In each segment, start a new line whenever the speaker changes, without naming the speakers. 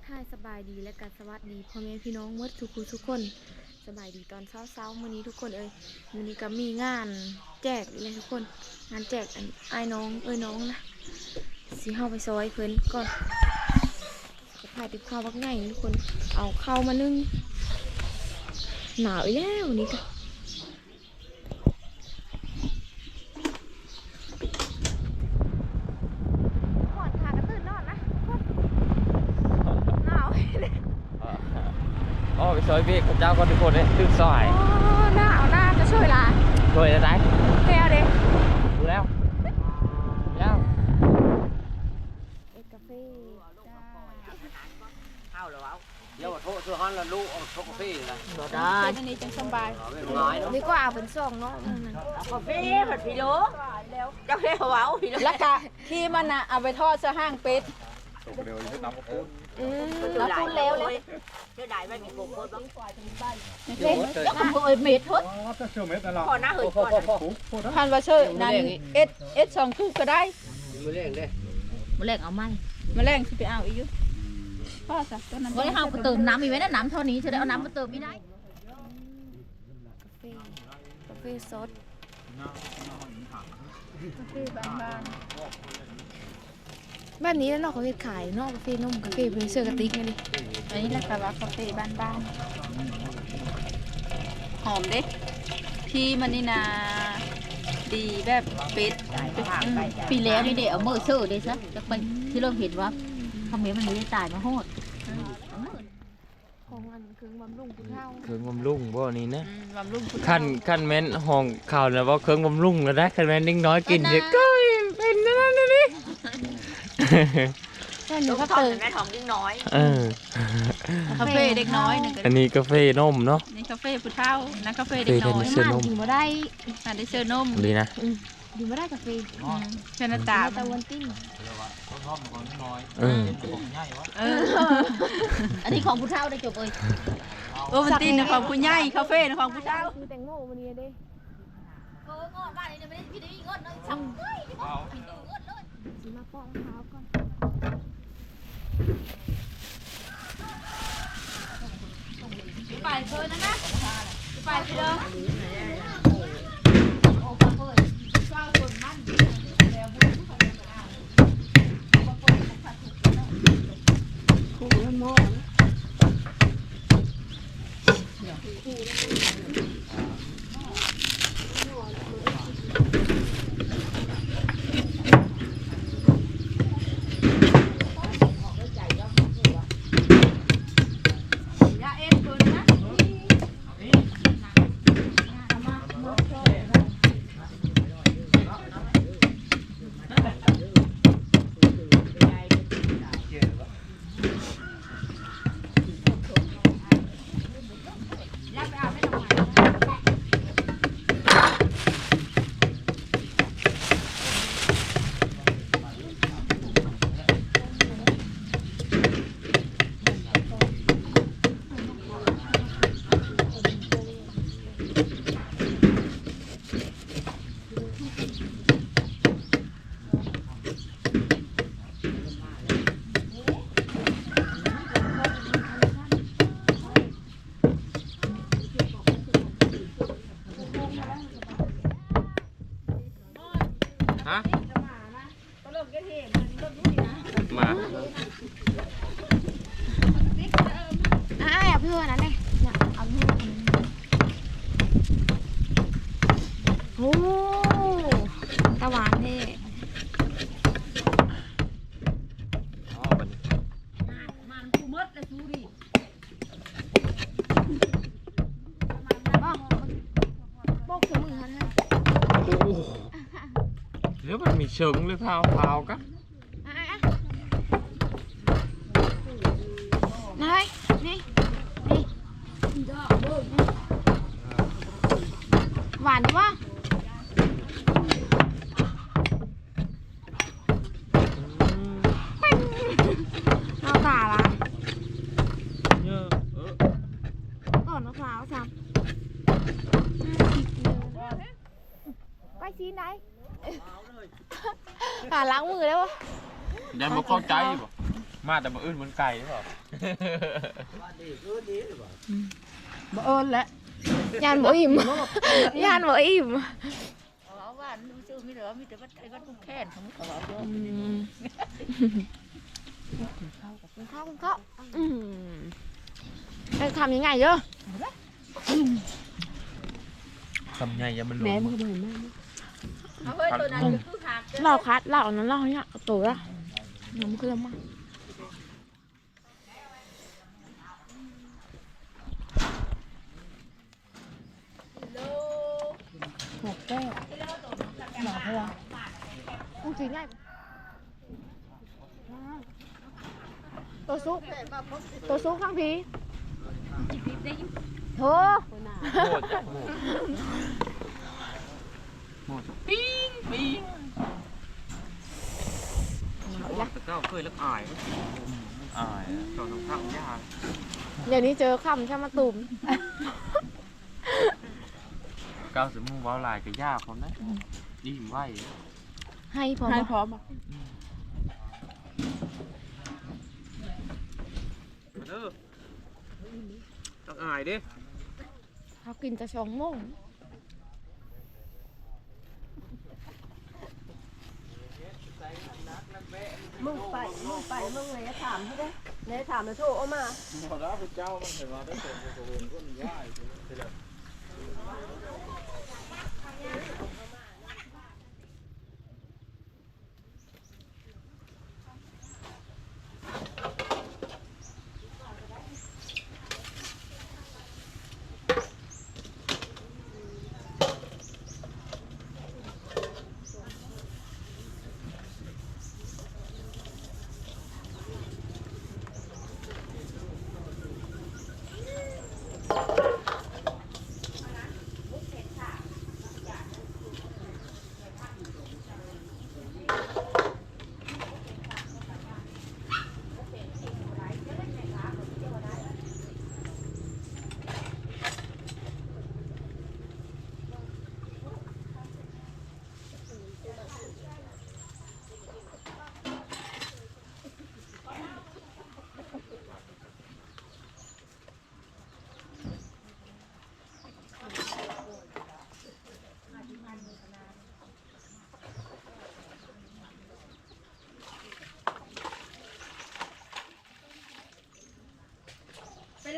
กทายสบายดีและการสวัสดีพ่อแม่พี่น้องเมื่อทุกคนทุกคนสบายดีตอนเช้าๆมื้อนี้ทุกคนเอ้ยมื้อนี้ก็มีงานแจกอีกเลยทุกคน งานแจกอันไอ้น้องเอ้ยน้องนะสิเฮาไปซอยเพิ่นก่อนจะพาติบข้าววักง่ายทุกคนเอาข้าวมานึ่งหนาวแล้วนี่ก็อนค่ะกระตื่นนอนนะหนาว
อ๋อไปซอย เบรกกับเจ้าก็ทุกคนเลยตื่นสาย
อ๋อหน้าเอาหน้าจะช่วยล่ะ
ช่วยได้ไหม
แค่เด็ก
ดูแล้วแล้ว
เอกาแฟจ้า
เอาเหรอเอาเดี๋ยวโทษซื้อฮันแล้วลูกเอาโทษกาแฟนะ
บ่ได้
อันนี้จังสบาย
เอาไม่ง่ายเนาะ
นี่ก็เอาเป็นซองเนาะนั่นน่ะ
กาแฟผัดพี่โลเจ้าเรียกว่าเอาพี่โล
แล้วก็ที่มันน่ะเอาไปทอดซะห้างเป็ด
อื ม
แล้วพูดแล้วเลยเจ้าได้ไม่มีโกโก้บ้าง
เล่น
เจ้าขโมยเม็ดทด
จะเชื่อเม็ดนั่นหรอ
พอหน้าเหินก่อน
พันวาเชอร์นั่นเอสเอสสองคู่ก็ได้
มือเล่งเด้
มื้อแรกเอาไหม
มาแรงสิไปเอาอีกอยู่พ่อซะตัวนั้น
บ่ได้เฮาก็เติมน้ำอีกไว้นะน้ำเท่านี้จะได้เอาน้ำมาเติมไม่ได้
กาแฟกาแฟสด
คือบ้าน
แบบนี้แล้วเนาะเขาเฮ็ดขายเนาะกาแฟนมกาแฟเพรสเซอร์กระติกไงดิ
ๆอันนี้แหละค่ะว่ากาแฟบ้านๆหอมเด้ที่มันนี่นาดีแบบเป็ดอืม
ปีแล้วนี่เด้เอามือซื้อเด้ซะจักไปที่เราเห็นว่าคอมเมนต์มันไม่ได้ตายมาโหด
ของอันเครื่องบำรุงผู้เฒ่า
เครื่องบำรุงบ่นี่นะ
อืมบำรุงคุณ
ขั้นขั้นแม่นห้องข่าวนะว่าเครื่องบำรุงแล้วนะขั้นแม่นนิ่งน้อยกินเยอะก็เป็นนั่นนั่นนี่
แค่นี้
ลูก
ก็
ทอด
เติม
แม่ทองยิ่งน้อย
เออ
กาแฟเด็กน้อยหนึ่ง
อันนี้กาแฟนมเนาะ
นี่กาแฟผู้เฒ่านั่นกาแฟ
กา
เด็ก
แฟ
น้อย
เด็กสื้อนม
กินบ่ได้
นั่นได้เสื้อนม
ดีนะ
กินบ่ได้กาแฟ
อืมเชนตา
ตะวันติ้ง
เออ
เออ
อันนี้ของผู้เฒ่าได้จบเอ้ย
โอวันตินนะของผู้ใหญ่คาเฟ่นะของผู้เฒ่า
คือแตงโมวันนี้เด้
เอองอนบ้านนี้ไม่ได้พี่ได้เงินเนาะ
อืม สิมาป้อนเท้าก่อน
ไปเชิญนะนะไปเชิญ
ฮะมา
อะเอาเพื่อนนั้นเลยเนี่ยเอาเพื่อนโอ้ตะหวานเท่
อ๋อบัดนี้
บ้าโบกเสือมือเขาให้
โอ้เดี๋ยวมันมีเชิงหรือเปล่าเปล่ากัน
อะอะนายนี่ นี่หวานดีวะเอาตาละ
เยอะเออ
ก่อนมะพร้าวซ้ำไปซีนไหน หาล้างมือแล้ววะ
ยังบ่เข้าใจบ่มาแต่บ่อื่นเหมือนไก่หรือเปล่า
บ่เอิ้นแหละ
ยานบ่อิ่มยานบ่อิ่ม
เอาว่าชื่อมีแต่ว่ามีแต่ว่าไอ้กันทุกแค้นของเขาว่า
อืมข้าวข้าวอืมไปทำยังไงเด้อ
คำใหญ่ยังมันหล
แม่
ง
มึงก็บ่เห็นแม่
เอาเฮ้ยตัวนั้นคือหัก
เหล่าคัดเหล่านั้นเหล่าเนี่ยเอาตัวละน้ำเครื่องมา
หกแก้วหนาพลัง
ต้องสีง่ายตัวซุกตัวซุกข้างพีโถ
โหดจ้ะโหด โหดปิ้งปิ้งแต่ก็เคยลักอายอายตอนน้องข้างยาก
เดี๋ยวนี้เจอคำใช่มาตุ่ม
ก้าวสมุนว้าวลายก็ยากคนนะดีไหว
ให้พอ
ให้
บ่
พร้อมอะ
มาเด้อต้องอายดิ
เขากินจะชองโม่ง
มึงไป มึงไปมึงเลยถามให้ได้เลยถามแล้วโทรเอามาไปล่างถ้วยแล้ว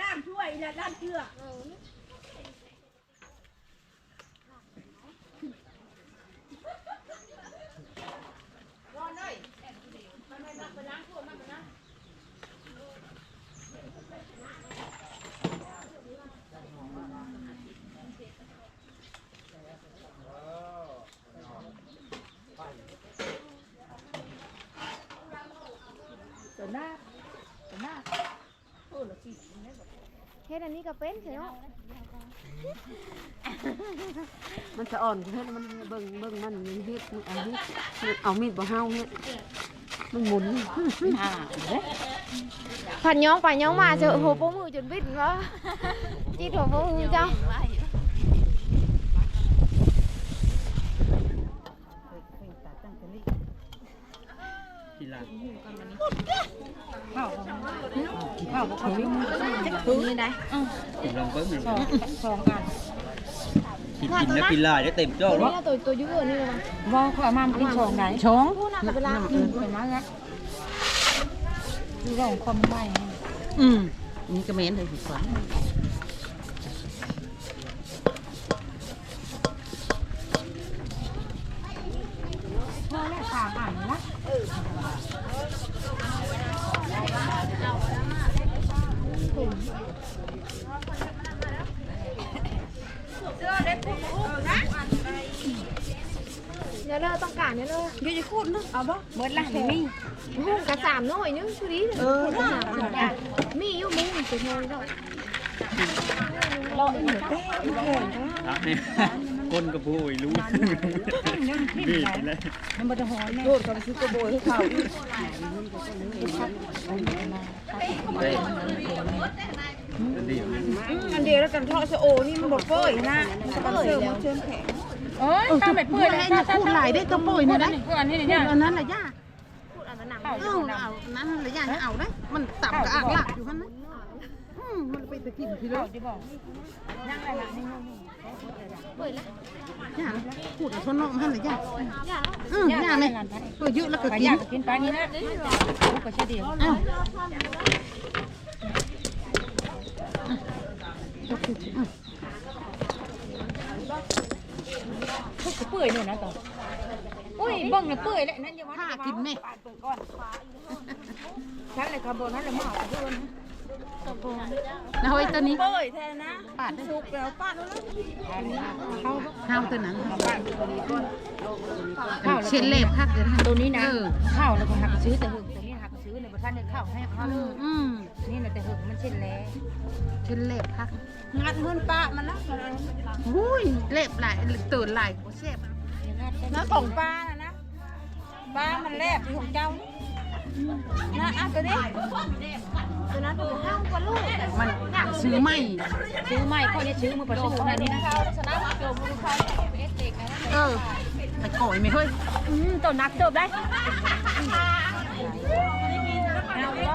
ล่างช่วยแย่าด้างเชือกหน้าตัวหน้าโอ้ละสิ
เฮ็ดอันนี้ก็เป็นใช่เนาะ
มันจะอ่อนเฮ็ดมันเบิ่งเบิ่งมันเฮ็ดมันเอาเฮ็ดเอามีดบ่เฮาเฮ็ดมันหมุนอ่าเด้
ผัดย้องไปย้องมาเจอโหโป้มือจนบิดวะจีดหัวโป้มือเจ้า
ทีหลัง
ข้าวบ่ค่อยมีจักถุงนี่ได้
ลองเบิ้งหนึ่ง
สองอัน
กินนแล้วกินลายได้เต็มจ้
ตัว
แล้ว
ตัวตัวยืดนี่เลยมั้ง
ว่าเขาเอามาเป็นสองไหนช้อง
พูดนะเวลา
ไปมาละคือว่าของความใหม่อืมนี่ก็เหม็นเลยสิกว่าพ
เนี่ยเลยต้องการเนี่ยเลย
เดี๋ยวจะคูดเนาะเอาบ่เบิดละไม่มี
หุ้งกระสามน้อยนึงชุดีเออสามมีอยู่มุ้งเป็นน้อยแล้ว
ครับนี่ก้ นกระพุ้ยรู้ดีเลย
มันบ่ได้หอนแน่โดดก็ไปซื้อกระโบยให้เขา
ดี
อันเดียวแล้วกันทอดชะโอนี่มันบ่เปื่อยนะมันก็เสิร์ฟเชิญแขกโอ้ยตาเป็ดเปื่อยเลยจะคูดหลายได้ตัวเปื่อยนี่ได้อันนี้เนี่ยอันนั้นน่ะย่า
พูดอันนั้นหนัง
ถ้า
เอาเอานั้นหรือยังเอาได้มันต่ำกับอ่างหลักอยู่ข้างนั้นอื มมันไปตะกินทีเดียวย่างพูดกับชนนอกมันหรือยังอืมย่างเลยตัวเยอะแล้วก็กิน
กินปลานี้นะลูกก็เชื่อเดียว
อ้าว
เปื่อยเลยนะต่ออุ้ยเบิ่งน่ะเปื่อยแล้วนั่นอย่าว่า
ผ้ากินไหม
ฉันเลยขบวนนั้นเลยมาเอาเพื่อ น
นะเฮ้ยตัวนี้
เปื่อยแท้นะ
ปาดได้
สุกแล้วป้าดูแล้ว
ข้าวตัวนั้นเช่นเล็บคักเดี๋ยว
ตัวนี้นะ
เออ
ข้าวแล้วก็หักซื้อแต่หึงตัวนี้หักซื้อในประทานในข้าวให้ข้าว
อืมอืม
นี่นะแต่หึงมันเช่นแล้ว
เช่นเล็บคัก
งัดเงินป้ามันนะ
อุ้ยเล็บหลายตื่นหลายโอ้เชฟ
นะของป้านะนะป้ามันแลบของเจ้านะอะตัวนี้ ตัวนั้นตัวห้างกว่าลูก
มันซื้อไม่
ซื้อใหม่คนนี้ซื้อมือประสูนะนี่นะ
เออไปก่อยไหมเฮ้ย
อืมตัวนักจบได้เอาล็อ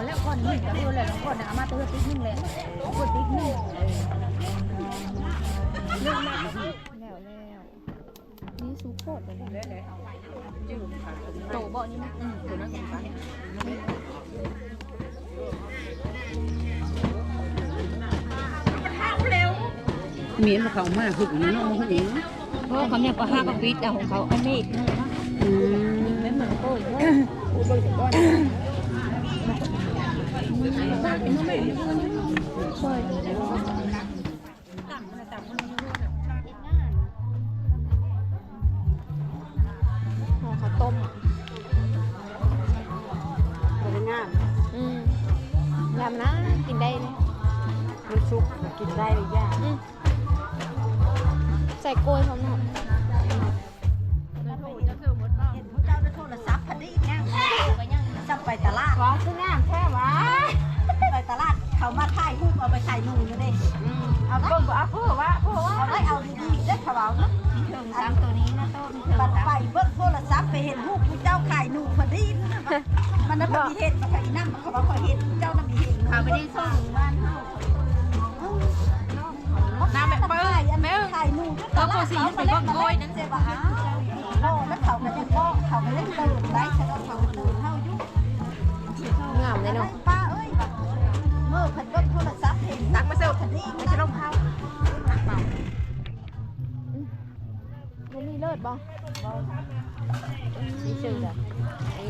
ยเปียวนุ๊ก
แล้วแล้วนี่ซุปโคตรเลยโตบ่นี่นะ
เมียนเขามาหึงน้องหึง
เพราะเขาเนี่ยประห้ากับวิทย์ของเขาอันนี้
อืม
ไม่เหมือนโต้ย
ห่อข้าวต้ม
บริงาม
อืมยำนะ กินได้เลย
มันสุกกินได้หรือยาก
อืมใส่กล้วยพร้อมหน่อย
เอาเบิ่งบ่เอาเพื่อว่าเพื่อว่าเอาได้เอาดีๆได้เขาเอาเนาะเทิงซ้ำตัวนี้นะโต้มีเทิงบัดไปเบิ่งโทรศัพท์ไปเห็นรูปผู้เจ้าขายหนูพอดีมันน่ะบ่มีเห็ดมาขายน้ำมันเขาว่าเขาเห็นผู้เจ้าน่ะมีเห็ดเขาไม่ได้ส่งบ้านเฮาน้ำแบบเปิ้ลแม่ขายหนูก็ก็สิไปเบิ่งโอยนั่นเจ้าว่าอ้าวแล้วเขาก็จะบอกเขาก็เลยตื่นได้ฉันเอาเขาตื่นเฮาอยู่
งามเลยเนาะ
ป้าเอ้ยแบบเมื่อพันก็โทรศัพท์เห็นตักมาเซลคันนี้ไม่ใช่รอง
มันมีเลิศบ่มีชื่ออะ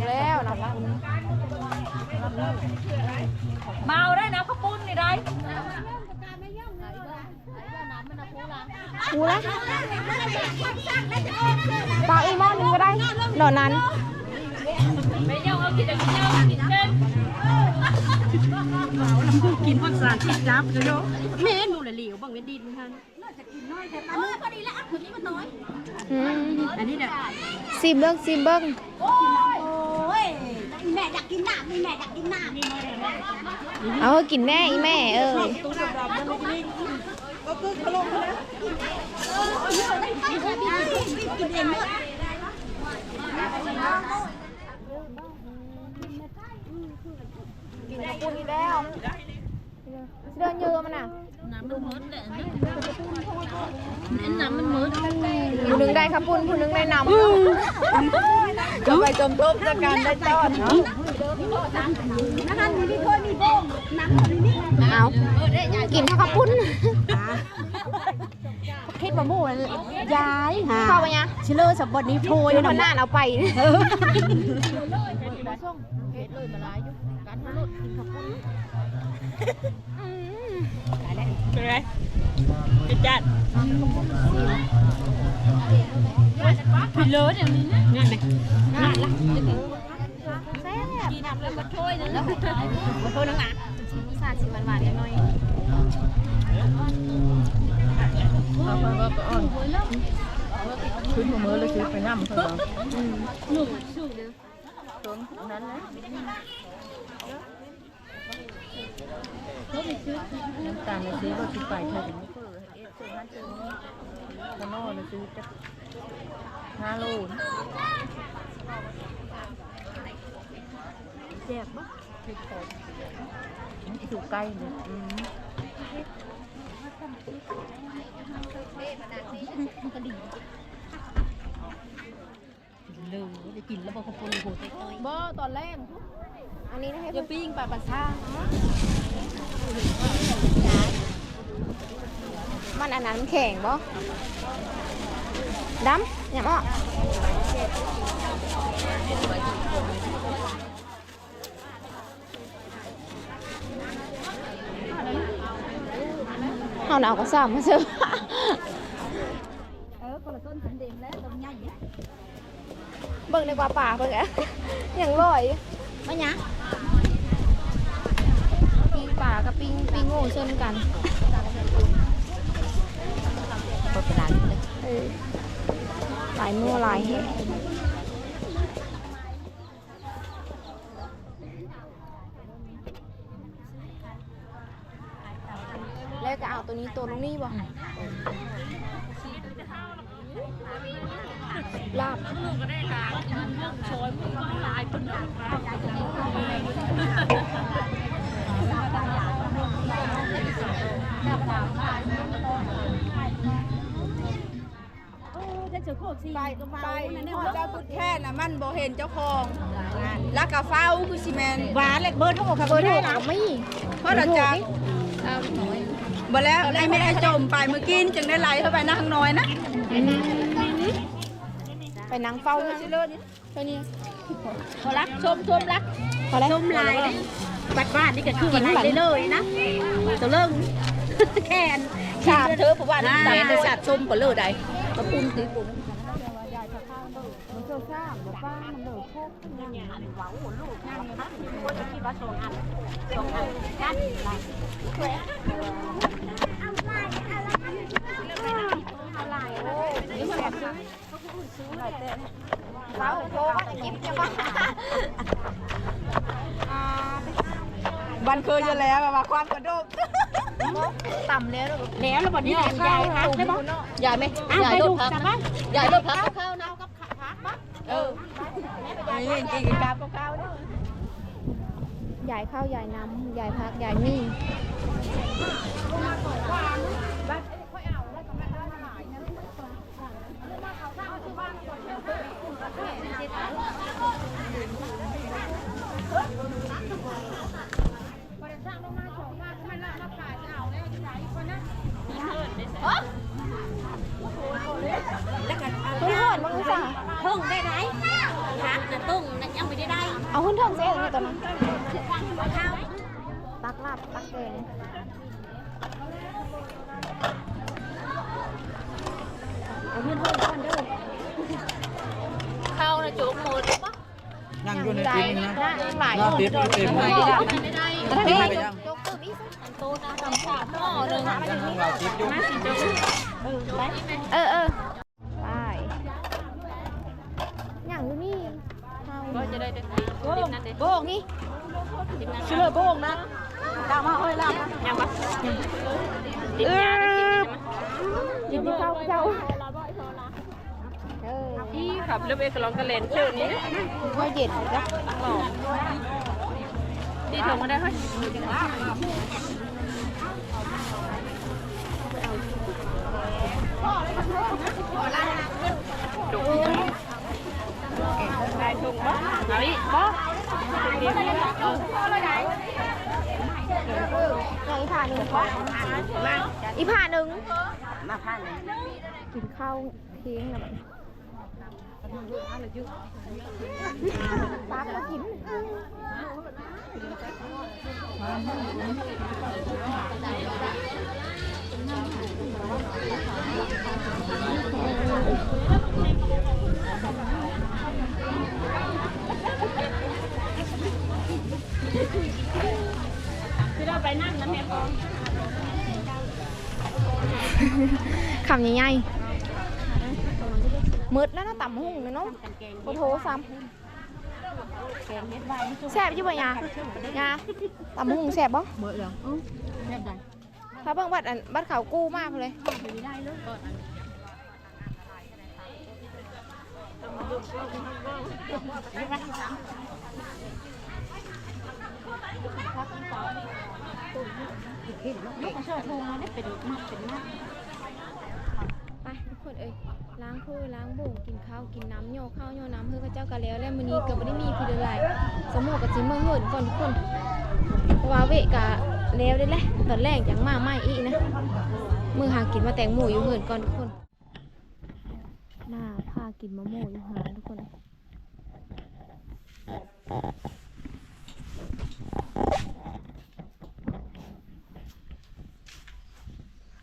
แล้วนะคุณ
เมาได้นะข้าวปุ้นนี่ได้
กูละปลาอีหมอหนึงก็ได้หนอนนั้น
กินพอดสารที่จับเลยเนาะเมนูละเหลวบางเวนดินท่าน
อืม
อันนี้เนี่ย
ซิมเบิ้งซิมเบิ้ง
โอ้ยแม่อยากกินน้ำนี่แม่อยากกินน้ำนี่
เอาให้กินแน่อีแม่เออ
กินเองหมด
กินกระปุกอีกแล้ว เดินเยอะมันอะ
น้ำมันมืด
ผู้หนึงได้ขับปุ้นผู้หนึงได้นำก็ไปจมทบจากการได้จอดเนาะ
นะคะมีพี่เคยมีโบงน้ำอยู่นี่
เอากินข้าวขับปุ้น
คิดว่าหมู่ย้ายหา
เข้าไปยัง
ชิเลอร์สมบัตินี้โพย
เดี๋ยวคนหน้าเอาไปอืม
เป็นไรเป็นจัดพี่เลิศอย่างนี้นะนั่นไหมนั่นละแซ่บดีน้ำแล้วก็ช่วยนึงแล้วก็ช่วย นึงอะ
รสชาติสิหวานๆนิดหน่อย
ขึ้นมือเลยซื้อไปน้ำเพิ่มน้ำตาลเลยซื้อรถที่ไปเธอถึงเพื่อเอสเซอร์ฮันเจอร์มโน่เลยซื้อจะห้าโลนแจกบ่ผิดโคตรอยู่ใกล้เลยอืม
เลยได้กินแล้วบอกเขาปนโหดเต้ย
บ่ตอนแรก
อันนี้นะคะ
จะปิ้งปลาปลาซ่า
มันอันนั้นมันแข็ ป่ากับปิ้งปิ้งโง่ชนกัน
ก็เป็นร้านเลย
เออหลายมือหลายแฮะแล้วก็เอาตัวนี้ตัวลงนี่บ่ลาบ
ไปไปเจ้าตุ๊ดแค่น่ะมันบ่เห็นเจ้าของแล้วก็เฝ้าคือซีเมนหวานเลยเบอร์ทั้งหมดค่ะ
เบ
เบ
อ
อ
ร์
ร์
โทร
ได้นะ
ก็ไม่
เพราะเราจะบ่แล้วไอ้ไม่ได้จมไปเมื่อกี้จึงได้ไหลเข้าไปนะข้างน้อยนะ
ไปนั่งเฝ้านะ
ชิเลิศนี่
ไปนี่
พอรักชมชมรัก
พอแล้ว
ชมลาย บัดบ้านนี่ก็คือวันไหนได้เลยนะตัวเริ่มแค่น
ชามเธอผมว่า
แม่ได้สัตว์ชมก็เลิศได้กระปุ้นคือปุ้น
เฝ้าโทรว่าจะกินจะว่า
วันเคยจะแล้วว่าความกระโดด
ต่ำแล้ว
แล้วแล้ววันนี้ยายยายพักได้ปะยายไหมยายรถพักยายรถพักข้าวนะ
เออนี่กินกับข้าวเนี่ย
ยายข้าวยายน้ำยายพักยายมี่ เอาขึ้นเทิงเสียเลยตอนนั้นตักลาบตักแกงเอาขึ้นเทิงก่อนเด้อ
ข้าวนะโจ๊กหมดปะ
ยังอยู่ในกินนะ
หน้าหลาย
หน้าติดเต็มเลย
ไม่ได้
พี่
ไปยัง
ยกตื่นอีกสิ
โตนะทำสามหม้อหนึ่ง
ยังทางเราติดอยู่
เออเออไปอย่างอยู่นี่เอา
ก็จะได้ได้ติดนั่นเด็
โบกนี่
ติดนั่น
ชิเลิศโบงนะตามมาเฮ้ยลาบ
ยังปะติดยาติดนี่
หยิบที่เข้าเจ้าเออ
ที่ขับเรือเอกลองกระเลนเชื่อนี้
ค่อยเย็นจ้ะ
ที่ถงมาได้เฮ้ยได้ถุงบ่เอาอีกบ่
อีผ่าหนึ่งมาอีผ่าหนึ่ง
มาผ่าหนึ่ง
กินข้าวเพียงนะมันปาก็กินม
เคำ
ใหญ่ๆมืดแล้วเนาะต่ำหุ่งเนาะโอ้โหซ้ำแซ่บอยู่บ่ยายาต่ำหุ่งแซ่บบ่
เบิดแล้วอื้อแซ่บได้
ถ้าเบิ่งบัดอันบัดเขากู้มากเลย
ไม่ได้เลยก่อนอัน
ไปทุกคนเอ้ยล้างถ้ล้างโบ่งกินข้าวกินน้ำโยข้าวโยน้ำเพื่อเจ้ากันแล้วแล้วมื้อนี้ก็บ่ได้มีพี่เดินหลายสมมุติกับสิเมือเหินก่อนทุกคนเพราว่าเวกะแล้วได้แหละตอนแรกยังมาใหม่อีนะมือหากินมาแตงหมูอยู่เหินก่อนทุกคนหน้าพากินมะม่วงอยู่หาทุกคน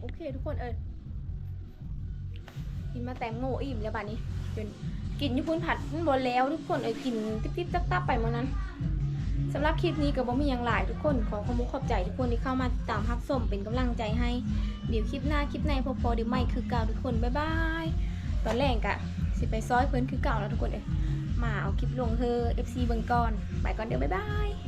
โอเคทุกคนเอ้ยกินมาแตงโมอิ่มแล้วบัดนี้จนกินอยูพื้นผัดนบนแล้วทุกคนเอ้ยกินติ๊บๆตับๆไปหมดนั้นสำหรับคลิปนี้ก็บ่มีอย่างหลายทุกคนขอขอบคุณขอบใจทุกคนที่เข้ามาติดตามรับชมเป็นกำลังใจให้ เดี๋ยวคลิปหน้าคลิปในพอพอเดี๋ยวไม่คือเก่าทุกคนบ๊ายบายตอนแรกกะสิไปซอยเพิ่อนคือเก่าแล้วทุกคนเอ้ยมาเอาคลิปลงเธอ FC เบิ่งก่อนไปก่อนเดี๋ยวบ๊ายบาย